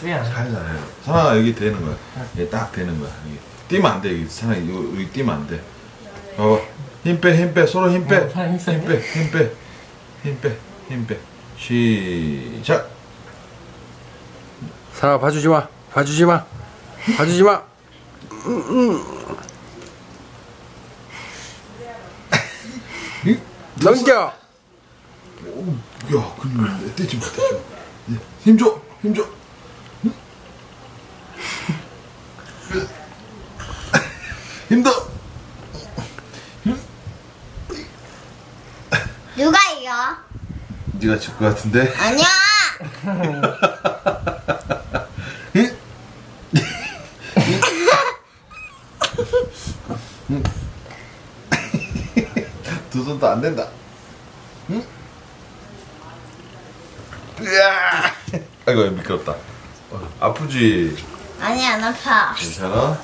살살 해. 사랑아 여기 되는 거야. 여기 딱 되는 거야. 여기. 뛰면 안 돼. 여기 사랑아 여기, 여기 뛰면 안 돼. 봐봐. 힘 빼, 힘 빼. 서로 힘 빼. 어, 사랑아, 힘 써. 힘 빼, 힘 빼. 힘 빼, 힘 빼. 시작. 사랑아 봐주지 마. 봐주지 마. 봐주지 마. 응? 넘겨. 야, 근데 떼지 마, 떼지 마. 예, 힘 줘, 힘 줘. 응? 힘 더. 누가 이겨? 네가 질 것 같은데. 아니야. 응? 두 손도 안 된다. 응? 으아! 아이고 미끄럽다. 어, 아프지? 아니야 안 아파. 괜찮아?